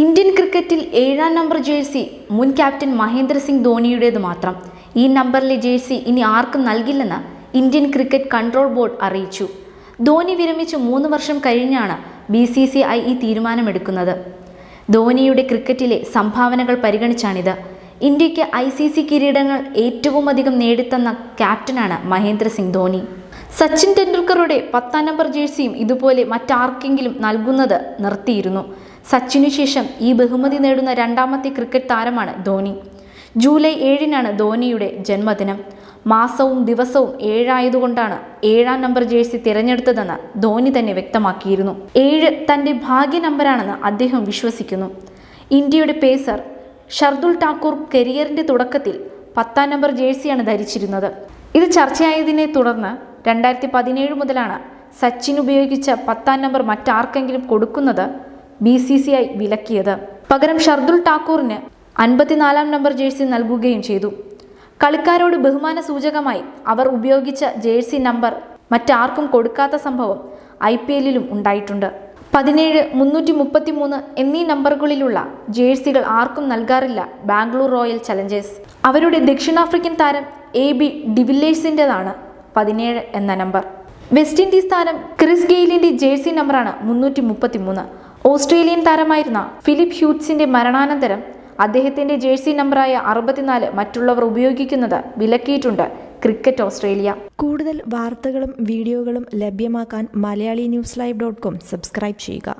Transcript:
Indian ക്രിക്കറ്റിൽ ഏഴാം number jersey മുൻ ക്യാപ്റ്റൻ മഹേന്ദ്ര സിംഗ് ധോണിയുടേത് മാത്രം. ഈ നമ്പറിലെ ജേഴ്സി ഇനി ആർക്കും നൽകില്ലെന്ന് ഇന്ത്യൻ ക്രിക്കറ്റ് കൺട്രോൾ ബോർഡ് അറിയിച്ചു. ധോണി വിരമിച്ച് മൂന്ന് വർഷം കഴിഞ്ഞാണ് ബി സി സി ഐ ഈ തീരുമാനമെടുക്കുന്നത്. ധോണിയുടെ ക്രിക്കറ്റിലെ സംഭാവനകൾ പരിഗണിച്ചാണിത്. ഇന്ത്യയ്ക്ക് ഐ സി സി കിരീടങ്ങൾ ഏറ്റവും അധികം നേടിത്തന്ന ക്യാപ്റ്റനാണ് മഹേന്ദ്ര സിംഗ് ധോണി. സച്ചിൻ ടെണ്ടുൽക്കറുടെ പത്താം നമ്പർ ജേഴ്സിയും ഇതുപോലെ മറ്റാർക്കെങ്കിലും നൽകുന്നത് നിർത്തിയിരുന്നു. സച്ചിനു ശേഷം ഈ ബഹുമതി നേടുന്ന രണ്ടാമത്തെ ക്രിക്കറ്റ് താരമാണ് ധോണി. ജൂലൈ ഏഴിനാണ് ധോണിയുടെ ജന്മദിനം. മാസവും ദിവസവും ഏഴായതുകൊണ്ടാണ് ഏഴാം നമ്പർ ജേഴ്സി തിരഞ്ഞെടുത്തതെന്ന് ധോണി തന്നെ വ്യക്തമാക്കിയിരുന്നു. ഏഴ് തന്റെ ഭാഗ്യ നമ്പറാണെന്ന് അദ്ദേഹം വിശ്വസിക്കുന്നു. ഇന്ത്യയുടെ പേസർ ഷർദുൽ ടാക്കൂർ കരിയറിന്റെ തുടക്കത്തിൽ പത്താം നമ്പർ ജേഴ്സിയാണ് ധരിച്ചിരുന്നത്. ഇത് ചർച്ചയായതിനെ തുടർന്ന് രണ്ടായിരത്തി പതിനേഴ് മുതലാണ് സച്ചിൻ ഉപയോഗിച്ച പത്താം നമ്പർ മറ്റാർക്കെങ്കിലും കൊടുക്കുന്നത് ബി സി സി ഐ വിലക്കിയത്. പകരം ഷർദുൽ ഠാക്കൂറിന് അൻപത്തിനാലാം നമ്പർ ജേഴ്സി നൽകുകയും ചെയ്തു. കളിക്കാരോട് ബഹുമാന സൂചകമായി അവർ ഉപയോഗിച്ച ജേഴ്സി നമ്പർ മറ്റാർക്കും കൊടുക്കാത്ത സംഭവം ഐ പി എല്ലിലും ഉണ്ടായിട്ടുണ്ട്. പതിനേഴ് മുന്നൂറ്റി മുപ്പത്തി മൂന്ന് എന്നീ നമ്പറുകളിലുള്ള ജേഴ്സികൾ ആർക്കും നൽകാറില്ല ബാംഗ്ലൂർ റോയൽ ചലഞ്ചേഴ്സ്. അവരുടെ ദക്ഷിണാഫ്രിക്കൻ താരം എ ബി ഡിവില്ലേഴ്സിന്റെതാണ് പതിനേഴ് എന്ന നമ്പർ. വെസ്റ്റ് ഇൻഡീസ് താരം ക്രിസ് ഗെയിലിന്റെ ജേഴ്സി നമ്പറാണ് മുന്നൂറ്റി മുപ്പത്തി മൂന്ന് ഓസ്ട്രേലിയൻ താരമായിരുന്ന ഫിലിപ്പ് ഹ്യൂറ്റ്സിന്റെ മരണാനന്തരം അദ്ദേഹത്തിന്റെ ജേഴ്സി നമ്പറായ അറുപത്തിനാല് മറ്റുള്ളവർ ഉപയോഗിക്കുന്നത് വിലക്കിയിട്ടുണ്ട് ക്രിക്കറ്റ് ഓസ്ട്രേലിയ. കൂടുതൽ വാർത്തകളും വീഡിയോകളും ലഭ്യമാക്കാൻ Malayali news live dot com subscribe ചെയ്യുക.